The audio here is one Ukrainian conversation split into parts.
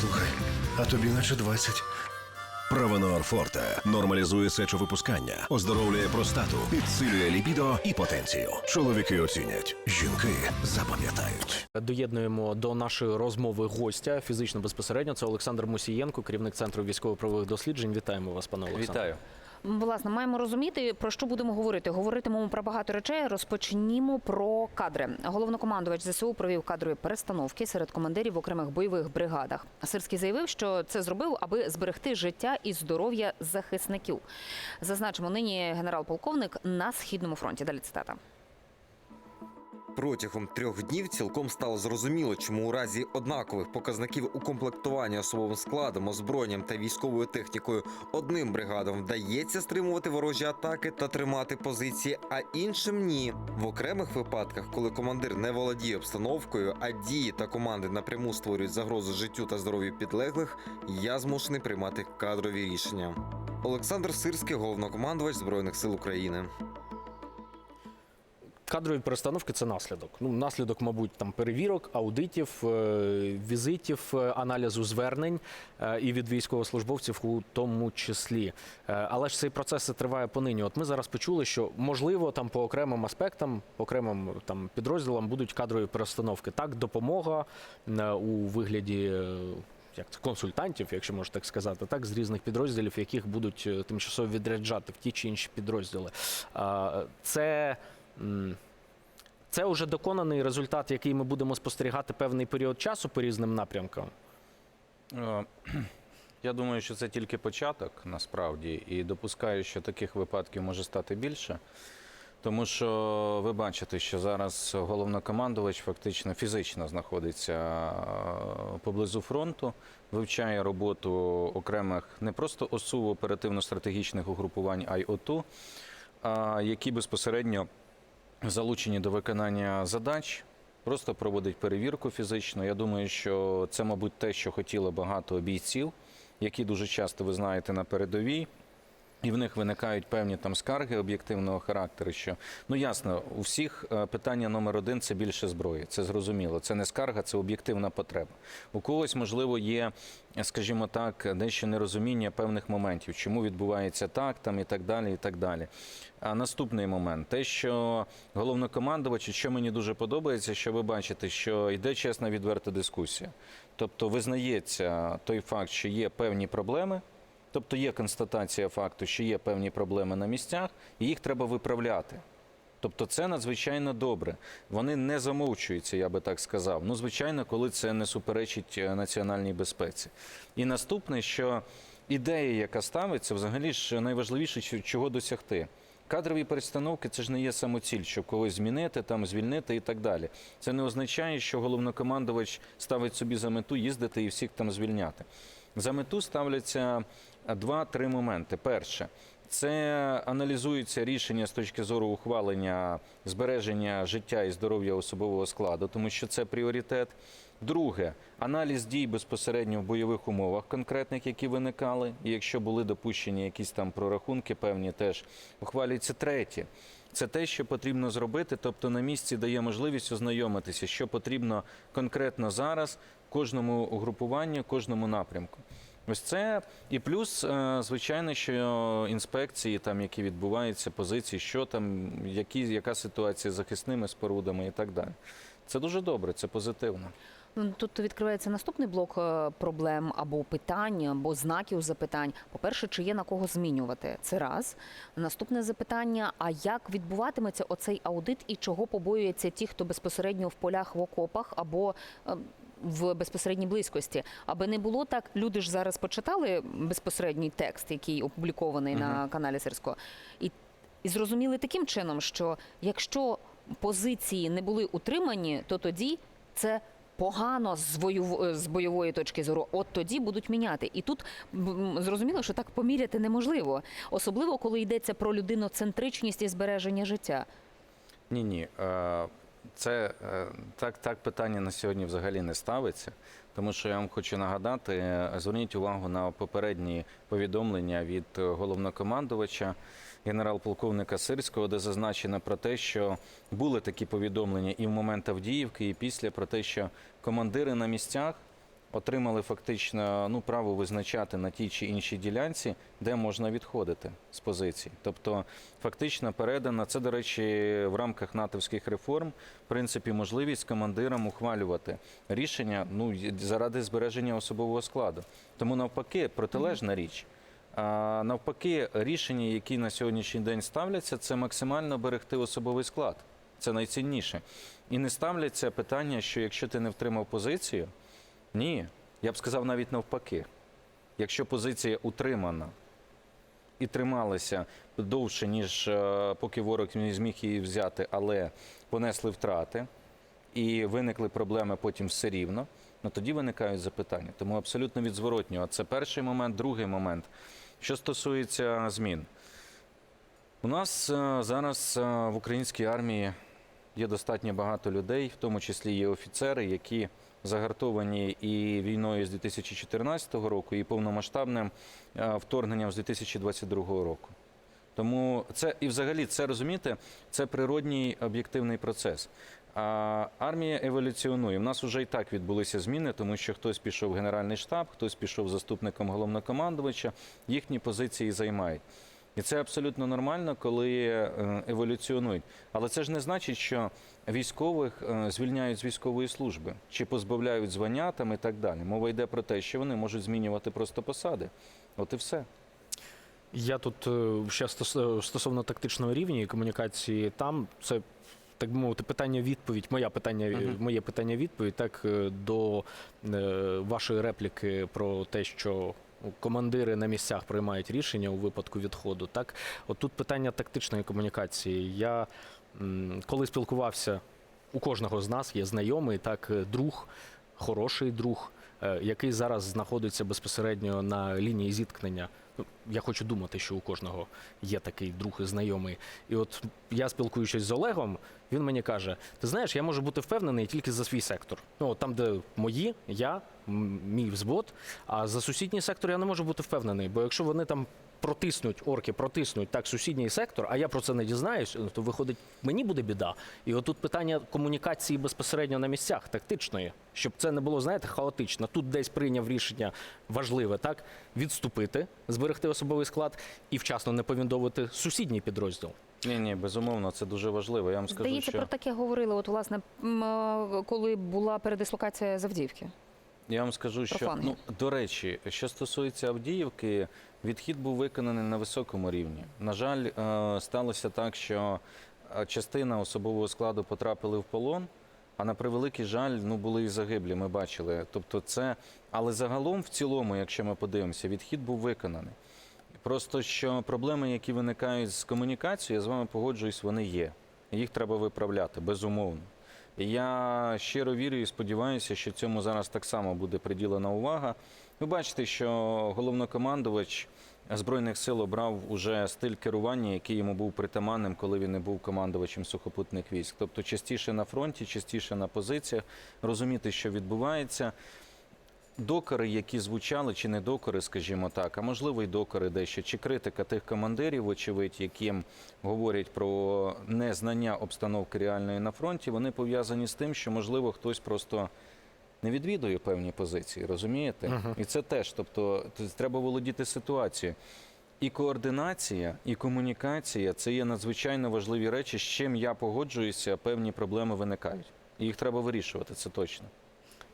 Слухай, а тобі наче 20. Правонор Форте нормалізує сечовипускання, оздоровлює простату, підсилює лібідо і потенцію. Чоловіки оцінять, жінки запам'ятають. Доєднуємо до нашої розмови гостя фізично безпосередньо. Це Олександр Мусієнко, керівник центру військово-правових досліджень. Вітаємо вас, пане Олександр. Вітаю. Власне, маємо розуміти, про що будемо говорити. Говоритимемо про багато речей. Розпочнімо про кадри. Головнокомандувач ЗСУ провів кадрові перестановки серед командирів в окремих бойових бригадах. Сирський заявив, що це зробив, аби зберегти життя і здоров'я захисників. Зазначимо, нині генерал-полковник на східному фронті. Далі цитата. Протягом трьох днів цілком стало зрозуміло, чому у разі однакових показників укомплектування особовим складом, озброєнням та військовою технікою одним бригадам вдається стримувати ворожі атаки та тримати позиції, а іншим ні. В окремих випадках, коли командир не володіє обстановкою, а дії та команди напряму створюють загрозу життю та здоров'ю підлеглих, я змушений приймати кадрові рішення. Олександр Сирський, головнокомандувач збройних сил України. Кадрові перестановки це наслідок. Ну, наслідок, мабуть, там перевірок, аудитів, е, візитів, е, аналізу звернень е, і від військовослужбовців у тому числі. Але ж цей процес триває понині. От ми зараз почули, що можливо там по окремим аспектам, по окремим там підрозділам будуть кадрові перестановки. Так, допомога у вигляді. Як це консультантів, якщо можна так сказати, так з різних підрозділів, яких будуть тимчасово відряджати в ті чи інші підрозділи. Це Це вже доконаний результат, який ми будемо спостерігати певний період часу по різним напрямкам. Е, Я думаю, що це тільки початок насправді, і допускаю, що таких випадків може стати більше. Тому що ви бачите, що зараз головнокомандувач фактично фізично знаходиться е, поблизу фронту, вивчає роботу окремих не просто ОСУ оперативно-стратегічних угрупувань, а й ОТУ, які безпосередньо залучені до виконання задач, просто проводить перевірку фізично. Я думаю, що це, мабуть, те, що хотіло багато бійців, які дуже часто ви знаєте на передовій. І в них виникають певні там скарги об'єктивного характеру. Що ну ясно, у всіх е, питання номер один це більше зброї. Це зрозуміло. Це не скарга, це об'єктивна потреба. У когось можливо є, скажімо так, дещо нерозуміння певних моментів, чому відбувається так, там і так далі, і так далі. А наступний момент, те, що головнокомандувач, що мені дуже подобається, що ви бачите, що йде чесна відверта дискусія. Тобто визнається той факт, що є певні проблеми. Тобто є констатація факту, що є певні проблеми на місцях, і їх треба виправляти. Тобто це надзвичайно добре. Вони не замовчуються, я би так сказав. Ну, звичайно, коли це не суперечить е, національній безпеці. І наступне, що ідея, яка ставиться, взагалі ж найважливіше, чого досягти. Кадрові перестановки це ж не є самоціль, щоб когось змінити, там звільнити і так далі. Це не означає, що головнокомандувач ставить собі за мету їздити і всіх там звільняти. За мету ставляться два-три моменти. Перше, це аналізується рішення з точки зору ухвалення збереження життя і здоров'я особового складу, тому що це пріоритет. Друге, аналіз дій безпосередньо в бойових умовах конкретних, які виникали, і якщо були допущені якісь там прорахунки, певні теж ухвалюється третє. Це те, що потрібно зробити, тобто на місці дає можливість ознайомитися, що потрібно конкретно зараз кожному угрупуванню, кожному напрямку. Ось це і плюс, е, звичайно, що інспекції, там які відбуваються, позиції, що там, які, яка ситуація з захисними спорудами і так далі. Це дуже добре, це позитивно. Ну, Тут відкривається наступний блок е, проблем або питань, або знаків запитань. По-перше, чи є на кого змінювати? Це раз. Наступне запитання: а як відбуватиметься оцей аудит і чого побоюються ті, хто безпосередньо в полях в окопах або е, в безпосередній близькості, аби не було так. Люди ж зараз почитали безпосередній текст, який опублікований на каналі Сирського, і, і зрозуміли таким чином, що якщо позиції не були утримані, то тоді це погано з, бойов... з бойової точки зору. От тоді будуть міняти. І тут зрозуміло, що так поміряти неможливо, особливо коли йдеться про людиноцентричність і збереження життя. Ні, ні. Це е, так, так питання на сьогодні взагалі не ставиться. Тому що я вам хочу нагадати, е, зверніть увагу на попередні повідомлення від е, головнокомандувача генерал-полковника Сирського, де зазначено про те, що були такі повідомлення і в момент Авдіївки, і після про те, що командири на місцях отримали фактично ну, право визначати на тій чи іншій ділянці, де можна відходити з позицій. Тобто, фактично передана це, до речі, в рамках натовських реформ, в принципі, можливість командирам ухвалювати рішення ну, заради збереження особового складу. Тому навпаки, протилежна річ. А навпаки, рішення, які на сьогоднішній день ставляться, це максимально берегти особовий склад. Це найцінніше. І не ставляться питання, що якщо ти не втримав позицію, ні. Я б сказав навіть навпаки. Якщо позиція утримана і трималася довше, ніж е, поки ворог не зміг її взяти, але понесли втрати і виникли проблеми потім все рівно, ну тоді виникають запитання. Тому абсолютно від зворотнього. Це перший момент, другий момент. Що стосується змін, у нас е, зараз е, в українській армії є достатньо багато людей, в тому числі є офіцери, які загартовані і війною з 2014 року, і повномасштабним е, вторгненням з 2022 року. Тому це і взагалі це розумієте, це природній об'єктивний процес. А армія еволюціонує. У нас вже і так відбулися зміни, тому що хтось пішов в Генеральний штаб, хтось пішов заступником головнокомандувача, їхні позиції займають. І це абсолютно нормально, коли е, еволюціонують. Але це ж не значить, що військових е, звільняють з військової служби чи позбавляють звання там і так далі. Мова йде про те, що вони можуть змінювати просто посади. От і все. Я тут е, ще стос- стосовно тактичного рівня і комунікації там, це так би мовити, питання-відповідь, моя питання, Мгм. моє питання-відповідь, так е, до е, вашої репліки про те, що командири на місцях приймають рішення у випадку відходу. Так, от тут питання тактичної комунікації. Я коли спілкувався, у кожного з нас є знайомий, так, е, друг, хороший друг, який зараз знаходиться безпосередньо на лінії зіткнення. Ну, я хочу думати, що у кожного є такий друг і знайомий. І от я спілкуючись з Олегом, він мені каже: ти знаєш, я можу бути впевнений тільки за свій сектор. Ну, там, де мої, я, мій взвод, а за сусідній сектор я не можу бути впевнений, бо якщо вони там протиснуть, орки протиснуть так сусідній сектор, а я про це не дізнаюсь, то виходить, мені буде біда. І отут питання комунікації безпосередньо на місцях, тактичної, щоб це не було, знаєте, хаотично. Тут десь прийняв рішення важливе, так відступити, зберегти особовий склад і вчасно не повідомити сусідній підрозділ. Ні, ні, безумовно, це дуже важливо. Я вам скажу, Здається, що про таке говорили. От власне, е, коли була передислокація з Авдіївки. Я вам скажу, що ну до речі, що стосується Авдіївки, відхід був виконаний на високому рівні. На жаль, е, сталося так, що е, частина особового складу потрапили в полон. А на превеликий жаль, ну були і загиблі. Ми бачили. Тобто, це, але загалом, в цілому, якщо ми подивимося, відхід був виконаний. Просто що проблеми, які виникають з комунікацією, я з вами погоджуюсь, вони є. Їх треба виправляти, безумовно. Я щиро вірю і сподіваюся, що цьому зараз так само буде приділена увага. Ви бачите, що головнокомандувач Збройних сил обрав уже стиль керування, який йому був притаманним, коли він не був командувачем сухопутних військ. Тобто частіше на фронті, частіше на позиціях, розуміти, що відбувається. Докори, які звучали, чи не докори, скажімо так, а можливо й докори дещо, чи критика тих командирів, очевидь, яким говорять про незнання обстановки реальної на фронті, вони пов'язані з тим, що можливо хтось просто не відвідує певні позиції, розумієте? І це теж, тобто, треба володіти ситуацією. І координація, і комунікація це є надзвичайно важливі речі, з чим я погоджуюся, певні проблеми виникають. І їх треба вирішувати, це точно.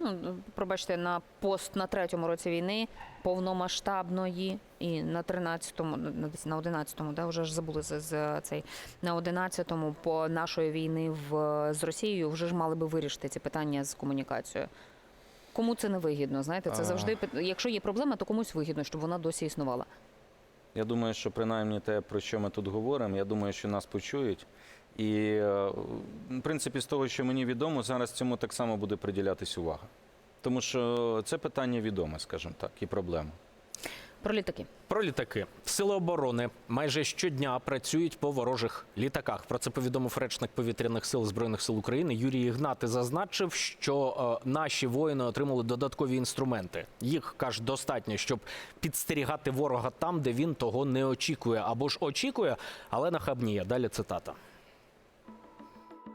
Ну, пробачте, на пост на третьому році війни повномасштабної і на 13-му, на десь 11-му, да, вже ж забули з, з цей на 11-му по нашої війни в з Росією вже ж мали би вирішити ці питання з комунікацією. Кому це не вигідно? Знаєте, це завжди якщо є проблема, то комусь вигідно, щоб вона досі існувала. Я думаю, що принаймні те, про що ми тут говоримо, я думаю, що нас почують. І, е, в принципі, з того, що мені відомо, зараз цьому так само буде приділятись увага. Тому що це питання відоме, скажімо так, і проблема. Про літаки. Про літаки. Сили оборони майже щодня працюють по ворожих літаках. Про це повідомив речник повітряних сил збройних сил України Юрій Ігнати. Зазначив, що е, наші воїни отримали додаткові інструменти. Їх каже достатньо, щоб підстерігати ворога там, де він того не очікує, або ж очікує, але нахабніє. Далі цитата.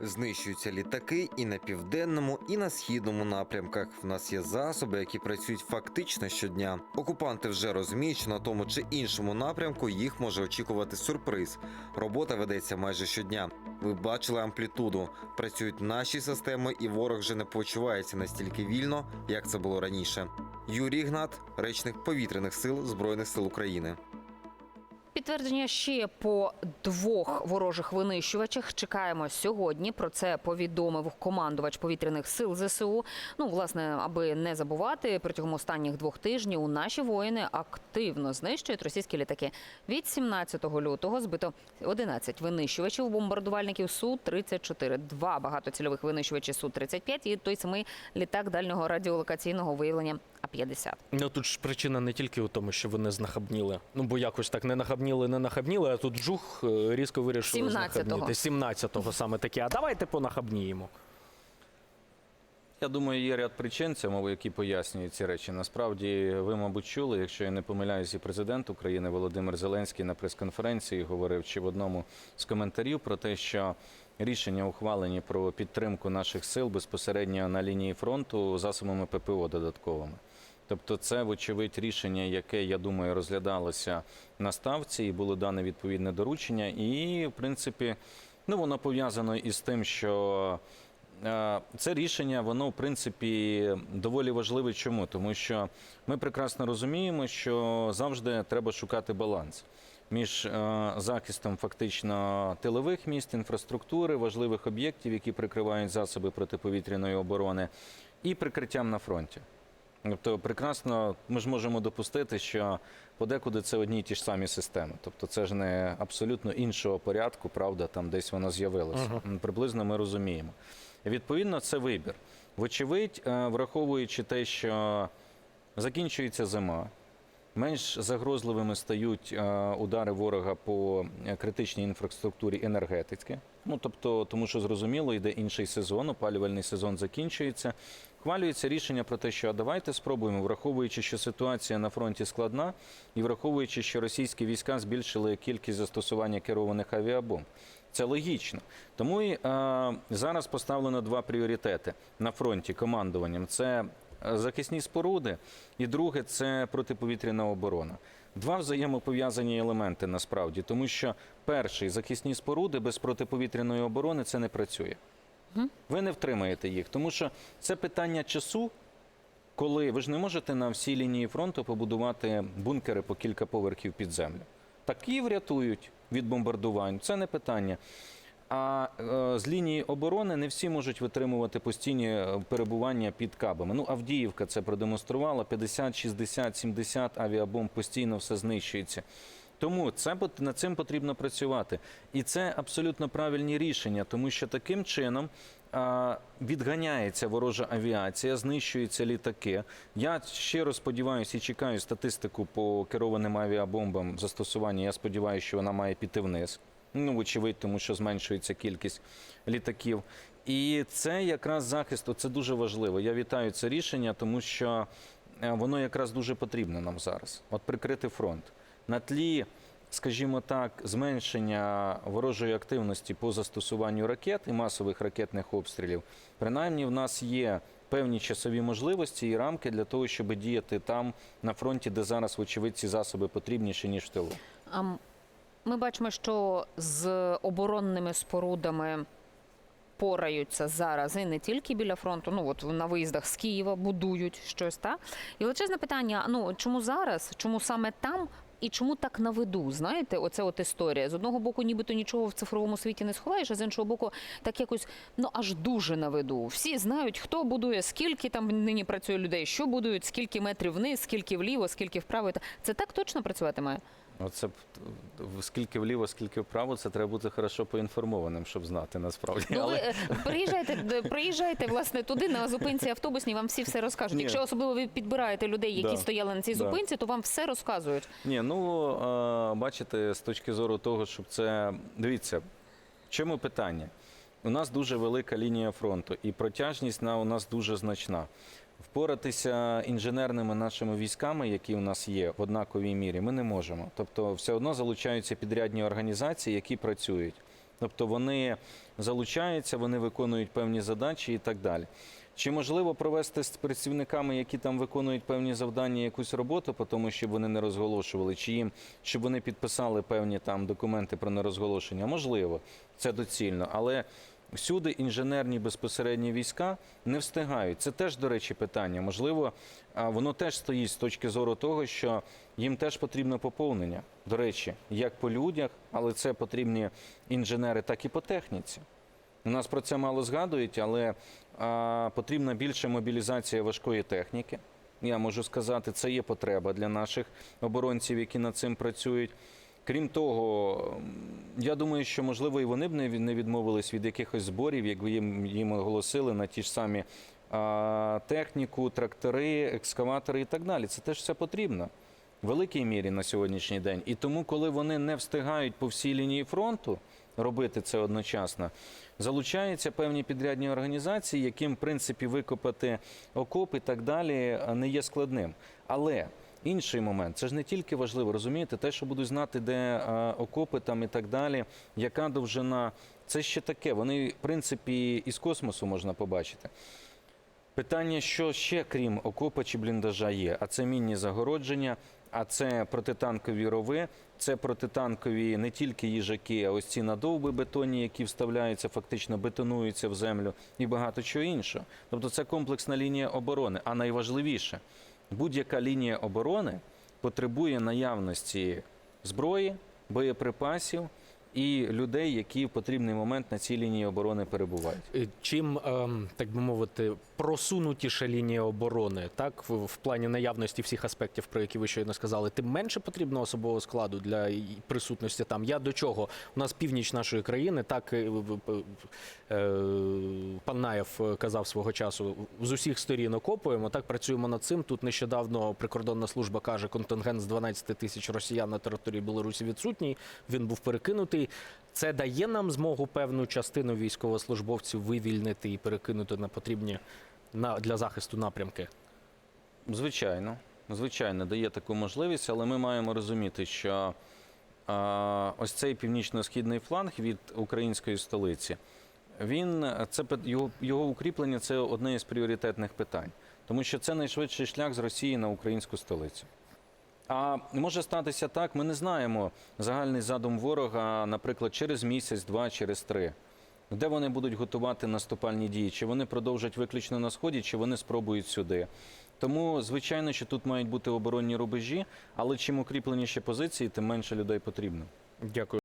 Знищуються літаки і на південному, і на східному напрямках. В нас є засоби, які працюють фактично щодня. Окупанти вже розуміють, що на тому чи іншому напрямку їх може очікувати сюрприз. Робота ведеться майже щодня. Ви бачили амплітуду. Працюють наші системи, і ворог вже не почувається настільки вільно, як це було раніше. Юрій Гнат, речник повітряних сил Збройних сил України. Підтвердження ще по двох ворожих винищувачах чекаємо сьогодні. Про це повідомив командувач повітряних сил ЗСУ. Ну, власне, аби не забувати, протягом останніх двох тижнів наші воїни активно знищують російські літаки. Від 17 лютого збито 11 винищувачів бомбардувальників су 34 два багатоцільових винищувачі су 35 і той самий літак дальнього радіолокаційного виявлення 50 Ну тут ж причина не тільки у тому, що вони знахабніли. Ну бо якось так не нахабніли, не нахабніли, а тут вжух е, різко вирішили 17-го. знахабніти. 17-го саме таке. А давайте понахабніємо. Я думаю, є ряд причин цьому, які пояснюють ці речі. Насправді, ви, мабуть, чули, якщо я не помиляюсь, і президент України Володимир Зеленський на прес-конференції говорив чи в одному з коментарів про те, що рішення ухвалені про підтримку наших сил безпосередньо на лінії фронту засобами ППО додатковими. Тобто, це, вочевидь, рішення, яке я думаю розглядалося на ставці, і було дане відповідне доручення. І, в принципі, ну воно пов'язано із тим, що Е, Це рішення, воно в принципі доволі важливе. Чому? Тому що ми прекрасно розуміємо, що завжди треба шукати баланс між е, захистом фактично тилових міст, інфраструктури, важливих об'єктів, які прикривають засоби протиповітряної оборони, і прикриттям на фронті. Тобто, прекрасно ми ж можемо допустити, що подекуди це одні й ті ж самі системи. Тобто, це ж не абсолютно іншого порядку, правда, там десь воно з'явилося. М, Приблизно ми розуміємо. Відповідно, це вибір. Вочевидь, е, враховуючи те, що закінчується зима, менш загрозливими стають е, удари ворога по е, критичній інфраструктурі енергетики. Ну тобто, тому що зрозуміло, йде інший сезон, опалювальний сезон закінчується. Хвалюється рішення про те, що давайте спробуємо, враховуючи, що ситуація на фронті складна, і враховуючи, що російські війська збільшили кількість застосування керованих авіабомб. Це логічно. Тому і е, зараз поставлено два пріоритети на фронті командуванням: це е, захисні споруди, і друге це протиповітряна оборона. Два взаємопов'язані елементи насправді, тому що перший захисні споруди без протиповітряної оборони це не працює. Ви не втримаєте їх, тому що це питання часу, коли ви ж не можете на всій лінії фронту побудувати бункери по кілька поверхів під землю. Такі врятують від бомбардувань, це не питання. А е, з лінії оборони не всі можуть витримувати постійні е, перебування під кабами. Ну, Авдіївка це продемонструвала. 50, 60, 70 авіабомб постійно все знищується. Тому це над цим потрібно працювати, і це абсолютно правильні рішення, тому що таким чином відганяється ворожа авіація, знищуються літаки. Я щиро сподіваюся і чекаю статистику по керованим авіабомбам застосування. Я сподіваюся, що вона має піти вниз. Ну, вочевидь, тому що зменшується кількість літаків. І це якраз захист, це дуже важливо. Я вітаю це рішення, тому що е, воно якраз дуже потрібно нам зараз. От прикрити фронт на тлі, скажімо так, зменшення ворожої активності по застосуванню ракет і масових ракетних обстрілів. Принаймні, в нас є певні часові можливості і рамки для того, щоб діяти там на фронті, де зараз, вочевидь, ці засоби потрібніші ніж в тилу. Ми бачимо, що з оборонними спорудами пораються зараз і не тільки біля фронту. Ну от на виїздах з Києва будують щось. Та і величезне питання: ну чому зараз? Чому саме там? І чому так на виду? Знаєте, оце от історія. З одного боку, нібито нічого в цифровому світі не сховаєш, а з іншого боку, так якось ну аж дуже на виду. Всі знають, хто будує, скільки там нині працює людей, що будують, скільки метрів вниз, скільки вліво, скільки вправо. Це так точно працюватиме? Оце е, скільки вліво, скільки вправо, це треба бути хорошо поінформованим, щоб знати насправді. Ну, ви Але приїжджайте, приїжджайте власне туди на зупинці автобусній, вам всі все розкажуть. Ні. Якщо особливо ви підбираєте людей, які Да. стояли на цій Да. зупинці, то вам все розказують. ні, ну е, бачите, з точки зору того, щоб це дивіться, в чому питання? У нас дуже велика лінія фронту, і протяжність на у нас дуже значна. Впоратися інженерними нашими військами, які у нас є в однаковій мірі, ми не можемо. Тобто, все одно залучаються підрядні організації, які працюють. Тобто вони залучаються, вони виконують певні задачі і так далі. Чи можливо провести з працівниками, які там виконують певні завдання, якусь роботу, тому, щоб вони не розголошували, чи їм щоб вони підписали певні там документи про нерозголошення? Можливо, це доцільно, але всюди інженерні безпосередні війська не встигають. Це теж, до речі, питання. Можливо, воно теж стоїть з точки зору того, що їм теж потрібно поповнення. До речі, як по людях, але це потрібні інженери, так і по техніці. У нас про це мало згадують, але а, потрібна більше мобілізація важкої техніки. Я можу сказати, це є потреба для наших оборонців, які над цим працюють. Крім того, я думаю, що можливо і вони б не відмовились від якихось зборів, якби їм, їм оголосили на ті ж самі а, техніку, трактори, екскаватори і так далі. Це теж все потрібно в великій мірі на сьогоднішній день. І тому, коли вони не встигають по всій лінії фронту робити це одночасно, залучаються певні підрядні організації, яким в принципі викопати окоп і так далі не є складним. Але інший момент це ж не тільки важливо, розумієте, те, що будуть знати, де а, окопи там і так далі, яка довжина. Це ще таке. Вони, в принципі, із космосу можна побачити. Питання, що ще крім окопа чи бліндажа є, а це мінні загородження, а це протитанкові рови, це протитанкові не тільки їжаки, а ось ці надовби бетонні, які вставляються, фактично бетонуються в землю і багато чого іншого. Тобто це комплексна лінія оборони. А найважливіше, будь-яка лінія оборони потребує наявності зброї, боєприпасів і людей, які в потрібний момент на цій лінії оборони перебувають. Е, Чим, ем, так би мовити, просунутіша лінія оборони, так, в, плані наявності всіх аспектів, про які ви щойно сказали, тим менше потрібно особового складу для присутності там. Я до чого? У нас північ нашої країни, так е, е, пан Наєв е, казав свого часу, з усіх сторін окопуємо, так працюємо над цим. Тут нещодавно прикордонна служба каже, контингент з 12 тисяч росіян на території Білорусі відсутній. Він був перекинутий. Це дає нам змогу певну частину військовослужбовців вивільнити і перекинути на потрібні на для захисту напрямки. Звичайно, звичайно, дає таку можливість, але ми маємо розуміти, що а, ось цей північно-східний фланг від української столиці, він це його, його укріплення це одне із пріоритетних питань, тому що це найшвидший шлях з Росії на українську столицю. А може статися так, ми не знаємо загальний задум ворога, наприклад, через місяць, два, через три. Де вони будуть готувати наступальні дії? Чи вони продовжать виключно на сході, чи вони спробують сюди? Тому, звичайно, що тут мають бути оборонні рубежі, але чим укріпленіші позиції, тим менше людей потрібно. Дякую.